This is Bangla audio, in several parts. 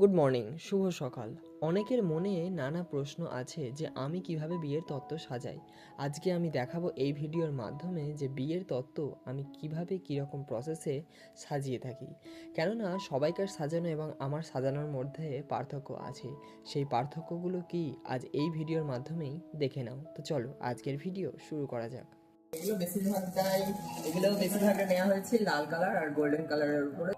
গুড মর্নিং শুভ সকাল। অনেকের মনে নানা প্রশ্ন আছে যে আমি কীভাবে বিয়ের তত্ত্ব সাজাই। আজকে আমি দেখাবো এই ভিডিওর মাধ্যমে যে বিয়ের তত্ত্ব আমি কীভাবে কীরকম প্রসেসে সাজিয়ে থাকি। কেননা সবাইকার সাজানো এবং আমার সাজানোর মধ্যে পার্থক্য আছে। সেই পার্থক্যগুলো কি আজ এই ভিডিওর মাধ্যমেই দেখে নাও। তো চলো, আজকের ভিডিও শুরু করা যাক। এগুলো বেশিরভাগটাই এগুলো বেশিরভাগটা নেওয়া হয়েছে লাল কালার আর গোল্ডেন কালারের উপরে।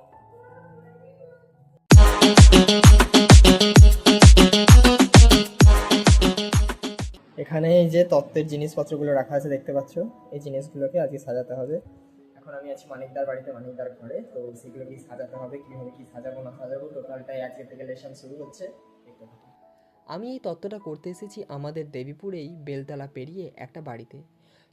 এখানে এই যে তত্ত্বের জিনিসপত্রগুলো রাখা আছে, দেখতে পাচ্ছ? এই জিনিসগুলোকে আজকে সাজাতে হবে। এখন আমি আছি মানিকদার বাড়িতে, মানিকদার ঘরে। তো সেগুলো কি সাজাতে হবে, কীভাবে কি সাজাবো, না সাজাবো? টোটালটাই আজকে থেকে লেসন শুরু হচ্ছে। দেখতে। আমি এই তত্ত্বটা করতে এসেছি আমাদের দেবীপুরেই বেলতলা পেরিয়ে একটা বাড়িতে।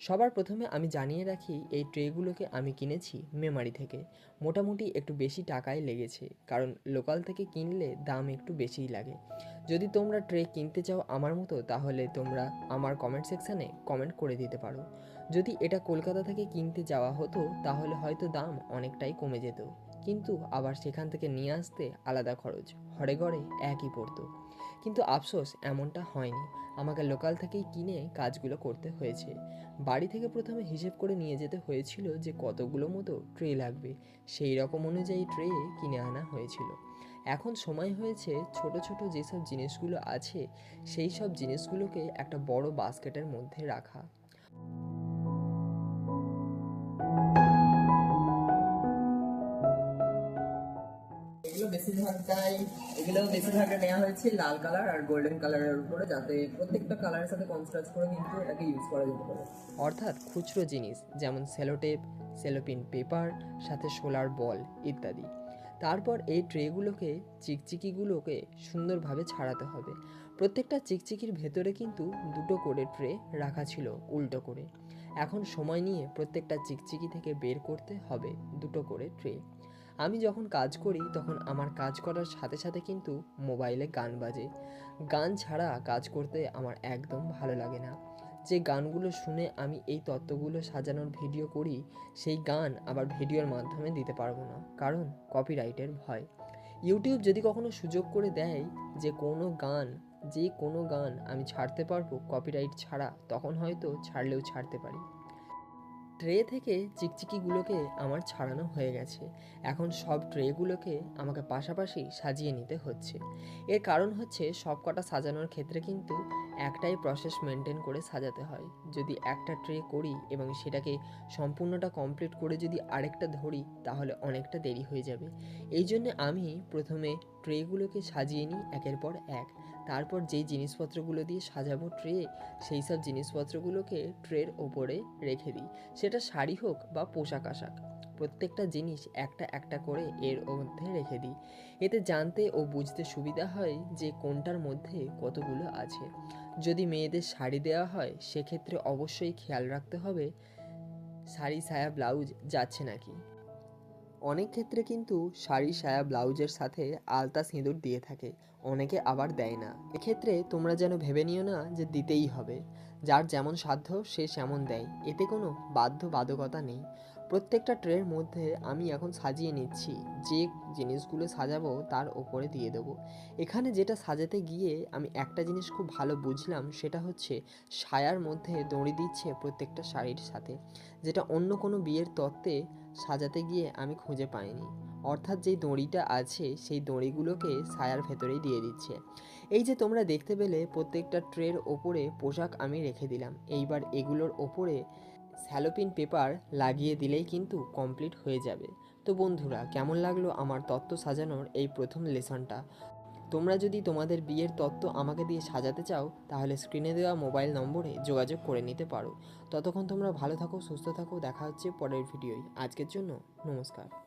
সবার প্রথমে আমি জানিয়ে রাখি, এই ট্রেগুলোকে আমি কিনেছি মেমারি থেকে। মোটামুটি একটু বেশি টাকায় লেগেছে, কারণ লোকাল থেকে কিনলে দাম একটু বেশিই লাগে। যদি তোমরা ট্রে কিনতে চাও আমার মতো, তাহলে তোমরা আমার কমেন্ট সেকশানে কমেন্ট করে দিতে পারো। যদি এটা কলকাতা থেকে কিনতে যাওয়া হতো, তাহলে হয়তো দাম অনেকটাই কমে যেত। কিন্তু আবার সেখান থেকে নিয়ে আসতে আলাদা খরচ। হরে ঘরে একই পড়তো। কিন্তু আফসোস, এমনটা হয়নি। আমাকে লোকাল থেকেই কিনে কাজগুলো করতে হয়েছে। বাড়ি থেকে প্রথমে হিসেব করে নিয়ে যেতে হয়েছিল যে কতগুলো মতো ট্রে লাগবে। সেই রকম অনুযায়ী ট্রে কিনে আনা হয়েছিল। এখন সময় হয়েছে ছোট ছোট যেসব জিনিসগুলো আছে, সেই সব জিনিসগুলোকে একটা বড় বাস্কেটের মধ্যে রাখা। বেশিরভাগটাই এগুলো বেশিরভাগটা নেওয়া হয়েছে লাল কালার আর গোল্ডেন কালারের উপরে, যাতে প্রত্যেকটা কালারের সাথে কনস্ট্রাস্ট করে কিন্তু এটাকে ইউজ করা যেতে পারে। অর্থাৎ খুচরো জিনিস, যেমন সেলোটেপ সেলোপিন পেপার সাথে সোলার বল ইত্যাদি। তারপর এই ট্রেগুলোকে চিকচিকিগুলোকে সুন্দরভাবে ছাড়াতে হবে। প্রত্যেকটা চিকচিকির ভেতরে কিন্তু দুটো করে ট্রে রাখা ছিল, উল্টো করে। এখন সময় নিয়ে প্রত্যেকটা চিকচিকি থেকে বের করতে হবে দুটো করে ট্রে আমি যখন কাজ করি, তখন আমার কাজ করার সাথে সাথে কিন্তু মোবাইলে গান বাজে। গান ছাড়া কাজ করতে আমার একদম ভালো লাগে না। যে গানগুলো শুনে আমি এই তত্ত্বগুলো সাজানোর ভিডিও করি, সেই গান আবার ভিডিওর মাধ্যমে দিতে পারব না, কারণ কপিরাইটের ভয়। ইউটিউব যদি কখনো সুযোগ করে দেয় যে কোনো গান, যে কোনো গান আমি ছাড়তে পারব কপিরাইট ছাড়া, তখন হয়তো ছাড়লেও ছাড়তে পারি। ট্রে থেকে চিকচিকিগুলোকে আমার ছাড়ানো হয়ে গেছে। এখন সব ট্রেগুলোকে আমাকে পাশাপাশি সাজিয়ে নিতে হচ্ছে। এর কারণ হচ্ছে সব কটা সাজানোর ক্ষেত্রে কিন্তু একটাই প্রসেস মেনটেন করে সাজাতে হয়। যদি একটা ট্রে করি এবং সেটাকে সম্পূর্ণটা কমপ্লিট করে যদি আরেকটা ধরি, তাহলে অনেকটা দেরি হয়ে যাবে। এই জন্যে আমি প্রথমে ট্রেগুলোকে সাজিয়ে নিই একের পর এক। তারপর যেই জিনিসপত্রগুলো দিয়ে সাজাবো ট্রে, সেই সব জিনিসপত্রগুলোকে ট্রের ওপরে রেখে দিই। সেটা শাড়ি হোক বা পোশাক আশাক, প্রত্যেকটা জিনিস একটা একটা করে এর মধ্যে রেখে দিই। এতে জানতে ও বুঝতে সুবিধা হয় যে কোনটার মধ্যে কতগুলো আছে। যদি মেয়েদের শাড়ি দেওয়া হয়, সেক্ষেত্রে অবশ্যই খেয়াল রাখতে হবে, শাড়ি সায়া ব্লাউজ যাচ্ছে নাকি। অনেক ক্ষেত্রে কিন্তু শাড়ি, সায়া, ব্লাউজের সাথে আলতা সিঁদুর দিয়ে থাকে, অনেকে আবার দেয় না। এক্ষেত্রে তোমরা যেন ভেবে নিও না যে দিতেই হবে। যার যেমন সাধ্য, সে সেমন দেয়। এতে কোনো বাধ্য বাধকতা নেই। প্রত্যেকটা ট্রের মধ্যে আমি এখন সাজিয়ে নিচ্ছি। যে জিনিসগুলো সাজাবো, তার ওপরে দিয়ে দেবো। এখানে যেটা সাজাতে গিয়ে আমি একটা জিনিস খুব ভালো বুঝলাম, সেটা হচ্ছে সায়ার মধ্যে দড়ি দিচ্ছে প্রত্যেকটা শাড়ির সাথে। যেটা অন্য কোনো বিয়ের তত্ত্বে সাজাতে গিয়ে আমি খুঁজে পাইনি। অর্থাৎ যেই দড়িটা আছে, সেই দড়িগুলোকে সায়ার ভেতরেই দিয়ে দিচ্ছে। এই যে তোমরা দেখতে পেলে, প্রত্যেকটা ট্রের ওপরে পোশাক আমি রেখে দিলাম। এইবার এগুলোর ওপরে স্যালোপিন পেপার লাগিয়ে দিলেই কিন্তু কমপ্লিট হয়ে যাবে। তো বন্ধুরা, কেমন লাগল আমার তত্ত্ব সাজানোর এই প্রথম লেসনটা? তোমরা যদি তোমাদের বিয়ের তত্ত্ব আমাকে দিয়ে সাজাতে চাও, তাহলে স্ক্রিনে দেওয়া মোবাইল নম্বরে যোগাযোগ করে নিতে পারো। ততক্ষণ তোমরা ভালো থাকো, সুস্থ থাকো, দেখা হচ্ছে পরের ভিডিওয় আজকের জন্য নমস্কার।